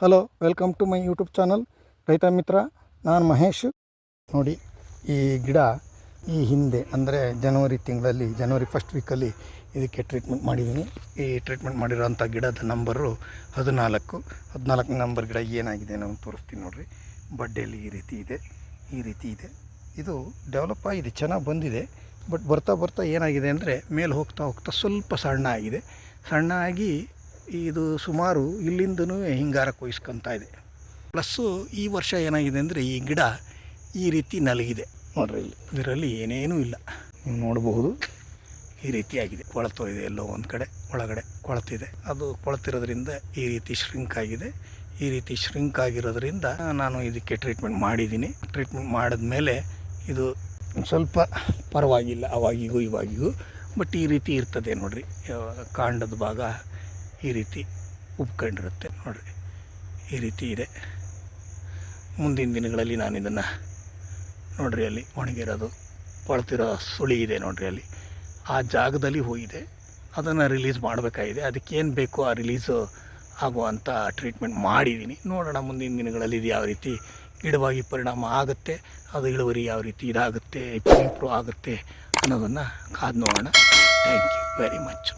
Hello welcome to my YouTube channel ರೈತ ಮಿತ್ರ, ನಾನು ಮಹೇಶ್. ನೋಡಿ, ಈ ಗಿಡ ಈ ಹಿಂದೆ, ಅಂದರೆ ಜನವರಿ ತಿಂಗಳಲ್ಲಿ, ಜನವರಿ ಫಸ್ಟ್ ವೀಕಲ್ಲಿ ಇದಕ್ಕೆ ಟ್ರೀಟ್ಮೆಂಟ್ ಮಾಡಿದ್ದೀನಿ. ಈ ಟ್ರೀಟ್ಮೆಂಟ್ ಮಾಡಿರೋಂಥ ಗಿಡದ ನಂಬರು ಹದಿನಾಲ್ಕು. ಹದಿನಾಲ್ಕು ನಂಬರ್ ಗಿಡ ಏನಾಗಿದೆ ನಾವು ತೋರಿಸ್ತೀನಿ ನೋಡಿರಿ. ಬಡ್ಡೆಯಲ್ಲಿ ಈ ರೀತಿ ಇದೆ, ಈ ರೀತಿ ಇದೆ. ಇದು ಡೆವಲಪ್ ಆಗಿದೆ, ಚೆನ್ನಾಗಿ ಬಂದಿದೆ. ಬಟ್ ಬರ್ತಾ ಬರ್ತಾ ಏನಾಗಿದೆ ಅಂದರೆ, ಮೇಲೆ ಹೋಗ್ತಾ ಹೋಗ್ತಾ ಸ್ವಲ್ಪ ಸಣ್ಣ ಆಗಿದೆ. ಸಣ್ಣ ಆಗಿ ಇದು ಸುಮಾರು ಇಲ್ಲಿಂದನೂ ಹಿಂಗಾರ ಕೊಯ್ಸ್ಕೊತಾ ಇದೆ. ಪ್ಲಸ್ಸು ಈ ವರ್ಷ ಏನಾಗಿದೆ ಅಂದರೆ ಈ ಗಿಡ ಈ ರೀತಿ ನಲಗಿದೆ. ನೋಡ್ರಿ ಇಲ್ಲಿ. ಇದರಲ್ಲಿ ಏನೇನೂ ಇಲ್ಲ. ನೀವು ನೋಡಬಹುದು. ಈ ರೀತಿಯಾಗಿದೆ ಕೊಳತು ಇದೆ ಎಲ್ಲೋ ಒಂದು ಕಡೆ ಒಳಗಡೆ ಕೊಳತಿದೆ ಅದು ಕೊಳತಿರೋದ್ರಿಂದ ಈ ರೀತಿ ಶ್ರಿಂಕ್ ಆಗಿದೆ. ಈ ರೀತಿ ಶ್ರಿಂಕ್ ಆಗಿರೋದ್ರಿಂದ ನಾನು ಇದಕ್ಕೆ ಟ್ರೀಟ್ಮೆಂಟ್ ಮಾಡಿದ್ದೀನಿ. ಟ್ರೀಟ್ಮೆಂಟ್ ಮಾಡಿದ್ಮೇಲೆ ಇದು ಸ್ವಲ್ಪ ಪರವಾಗಿಲ್ಲ ಅವಾಗಿಗೂ ಇವಾಗಿಗೂ. ಬಟ್ ಈ ರೀತಿ ಇರ್ತದೆ ನೋಡಿರಿ. ಕಾಂಡದ ಭಾಗ ಈ ರೀತಿ ಉಪ್ಕೊಂಡಿರುತ್ತೆ ನೋಡಿರಿ. ಈ ರೀತಿ ಇದೆ. ಮುಂದಿನ ದಿನಗಳಲ್ಲಿ ನಾನು ಇದನ್ನು ನೋಡ್ರಿ ಅಲ್ಲಿ ಒಣಗಿರೋದು ಕೊಳ್ತಿರೋ ಸುಳಿ ಇದೆ ನೋಡಿರಿ ಅಲ್ಲಿ. ಆ ಜಾಗದಲ್ಲಿ ಹೋಗಿದೆ. ಅದನ್ನು ರಿಲೀಸ್ ಮಾಡಬೇಕಾಗಿದೆ. ಅದಕ್ಕೇನು ಬೇಕೋ ಆ ರಿಲೀಸು ಆಗುವಂಥ ಟ್ರೀಟ್ಮೆಂಟ್ ಮಾಡಿದ್ದೀನಿ ನೋಡೋಣ ಮುಂದಿನ ದಿನಗಳಲ್ಲಿ ಇದು ಯಾವ ರೀತಿ ಗಿಡವಾಗಿ ಪರಿಣಾಮ ಆಗುತ್ತೆ, ಅದು ಇಳುವರಿ ಯಾವ ರೀತಿ ಇದಾಗುತ್ತೆ ಇಂಪ್ರೂವ್ ಆಗುತ್ತೆ ಅನ್ನೋದನ್ನು ಕಾದು ನೋಡೋಣ. Thank you very much